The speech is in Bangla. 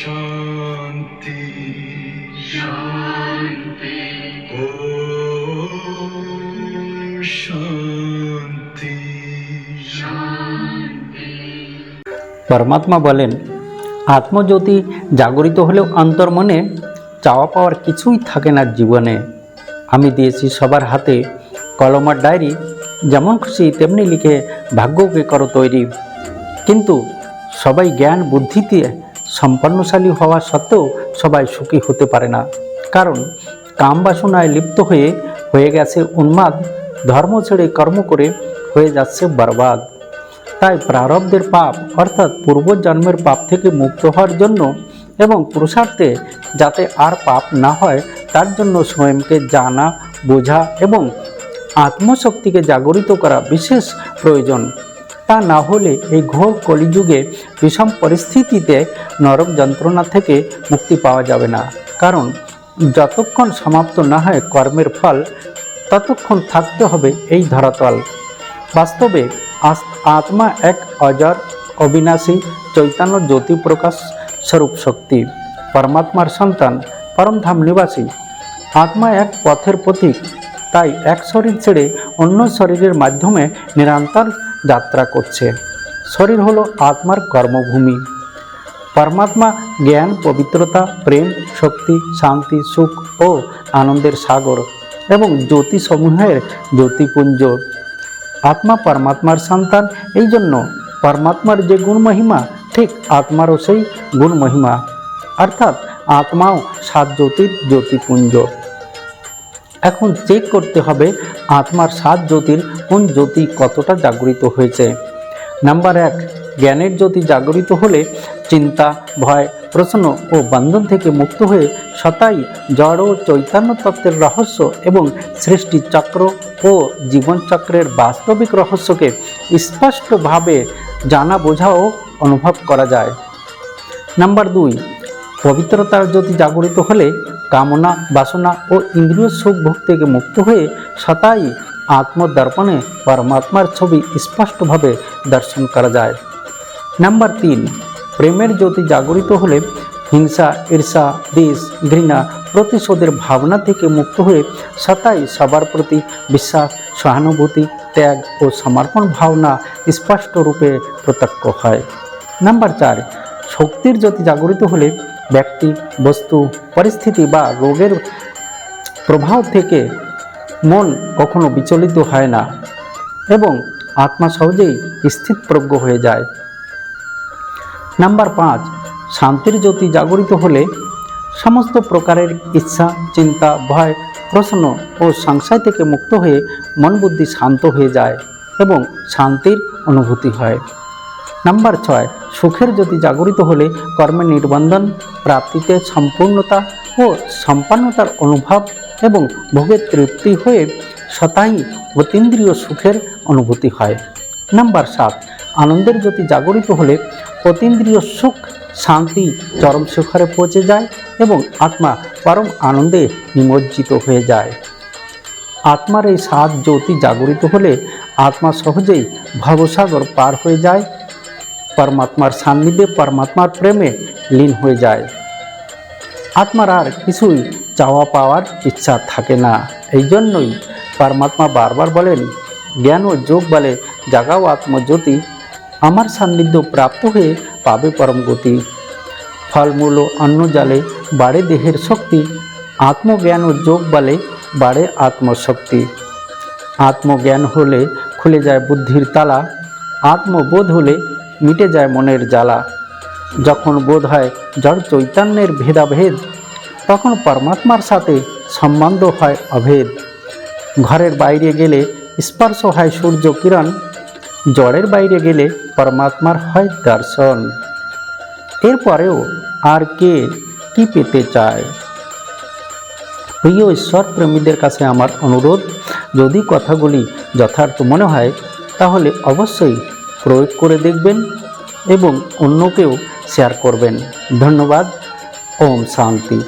শান্তি শান্তি শান্তি পরমাত্মা বলেন আত্মজ্যোতি জাগরিত হলেও অন্তর্মনে চাওয়া পাওয়ার কিছুই থাকে না জীবনে। আমি দিয়েছি সবার হাতে কলমার ডায়েরি যেমন খুশি তেমনি লিখে ভাগ্যকে করো তৈরি। কিন্তু সবাই জ্ঞান, বুদ্ধিতে সম্পন্নশালী হওয়া সত্ত্বেও সবাই সুখী হতে পারে না। কারণ কাম বাসনায় লিপ্ত হয়ে হয়ে গেছে উন্মাদ, ধর্ম ছেড়ে কর্ম করে হয়ে যাচ্ছে বরবাদ। তাই প্রারব্ধের পাপ, অর্থাৎ পূর্বজন্মের পাপ থেকে মুক্ত হওয়ার জন্য এবং পুরুষার্থে যাতে আর পাপ না হয়, তার জন্য স্বয়ংকে জানা, বোঝা এবং আত্মশক্তিকে জাগরিত করা বিশেষ প্রয়োজন। তা না হলে এই ঘোর কলিযুগে বিষম পরিস্থিতিতে নরক যন্ত্রণা থেকে মুক্তি পাওয়া যাবে না। কারণ, যতক্ষণ সমাপ্ত না হয় কর্মের ফল, ততক্ষণ থাকতে হবে এই ধরাতল। বাস্তবে আত্মা এক অজর, অবিনাশী, চৈতন্য জ্যোতি প্রকাশ স্বরূপ শক্তি। পরমাত্মার সন্তান, পরমধাম নিবাসী। আত্মা এক পথের প্রতীক, তাই এক শরীর ছেড়ে অন্য শরীরের মাধ্যমে নিরন্তর যাত্রা করছে। শরীর হলো আত্মার কর্মভূমি। পরমাত্মা জ্ঞান, পবিত্রতা, প্রেম, শক্তি, শান্তি, সুখ ও আনন্দের সাগর এবং জ্যোতিসমূহের জ্যোতিপুঞ্জ। আত্মা পরমাত্মার সন্তান, এই জন্য পরমাত্মার যে গুণ মহিমা ঠিক আত্মারও সেই গুণ মহিমা অর্থাৎ আত্মাও সাত জ্যোতির জ্যোতিপুঞ্জ। এখন চেক করতে হবে আত্মার সাত জ্যোতির কোন জ্যোতি কতটা জাগরিত হয়েছে। নাম্বার এক, জ্ঞানের জ্যোতি জাগরিত হলে চিন্তা, ভয়, প্রশ্ন ও বন্ধন থেকে মুক্ত হয়ে সতাই জড় ও চৈতন্য তত্ত্বের রহস্য এবং সৃষ্টি চক্র ও জীবনচক্রের বাস্তবিক রহস্যকে স্পষ্টভাবে জানা, বোঝা ও অনুভব করা যায়। নাম্বার দুই, পবিত্রতার জ্যোতি জাগরিত হলে কামনা, বাসনা ও ইন্দ্রিয় সুখ ভোগ থেকে মুক্ত হয়ে সতাই আত্মদর্পণে পরমাত্মার ছবি স্পষ্টভাবে দর্শন করা যায়। নাম্বার তিন, প্রেমের জ্যোতি জাগরিত হলে হিংসা, ঈর্ষা দেশ ঘৃণা প্রতিশোধের ভাবনা থেকে মুক্ত হয়ে সতাই সবার প্রতি বিশ্বাস, সহানুভূতি, ত্যাগ ও সমর্পণ ভাবনা স্পষ্ট রূপে প্রত্যক্ষ হয়। নাম্বার চার, শক্তির জ্যোতি জাগরিত হলে ব্যক্তি, বস্তু, পরিস্থিতি বা রোগের প্রভাব থেকে মন কখনো বিচলিত হয় না এবং আত্মা সহজেই স্থিতপ্রজ্ঞ হয়ে যায়। নাম্বার পাঁচ, শান্তির জ্যোতি জাগরিত হলে সমস্ত প্রকারের ইচ্ছা, চিন্তা, ভয়, প্রশ্ন ও সংশয় থেকে মুক্ত হয়ে মন বুদ্ধি শান্ত হয়ে যায় এবং শান্তির অনুভূতি হয়। নাম্বার ছয়, সুখের জ্যোতি জাগরিত হলে কর্মের নির্বন্ধন, প্রাপ্তিতে সম্পূর্ণতা ও সম্পন্নতার অনুভব এবং ভোগের তৃপ্তি হয়ে শতায়ী অতীন্দ্রিয় সুখের অনুভূতি হয়। নাম্বার সাত, আনন্দের জ্যোতি জাগরিত হলে অতীন্দ্রিয় সুখ শান্তি, চরম শিখরে পৌঁছে যায় এবং আত্মা পরম আনন্দে নিমজ্জিত হয়ে যায়। আত্মার এই সাত জ্যোতি জাগরিত হলে আত্মা সহজেই ভবসাগর পার হয়ে যায় পরমাত্মার সান্নিধ্যে পরমাত্মার প্রেমে লীন হয়ে যায়। আত্মার আর কিছুই চাওয়া পাওয়ার ইচ্ছা থাকে না। এই জন্যই পরমাত্মা বারবার বলেন, জ্ঞান ও যোগ বলে জাগাও আত্মজ্যোতি। আমার সান্নিধ্য প্রাপ্ত হয়ে পাবে পরম গতি। ফলমূল ও অন্ন জালে বাড়ে দেহের শক্তি। আত্মজ্ঞান ও যোগ বলে বাড়ে আত্মশক্তি। আত্মজ্ঞান হলে খুলে যায় বুদ্ধির তালা। আত্মবোধ হলে মিটে যায় মনের জ্বালা। যখন বোধ হয় জড় চৈতন্যের ভেদাভেদ, তখন পরমাত্মার সাথে সম্বন্ধ হয় অভেদ। ঘরের বাইরে গেলে স্পর্শ হয় সূর্য কিরণ, জড়ের বাইরে গেলে পরমাত্মার হয় দর্শন। এরপরেও আর কে কি পেতে চায়? প্রিয় ঈশ্বর প্রেমীদের কাছে আমার অনুরোধ, যদি কথাগুলি যথার্থ মনে হয়, তাহলে অবশ্যই প্রয়োগ করে দেখবেন এবং অন্যকেও শেয়ার করবেন। ধন্যবাদ। ওম শান্তি।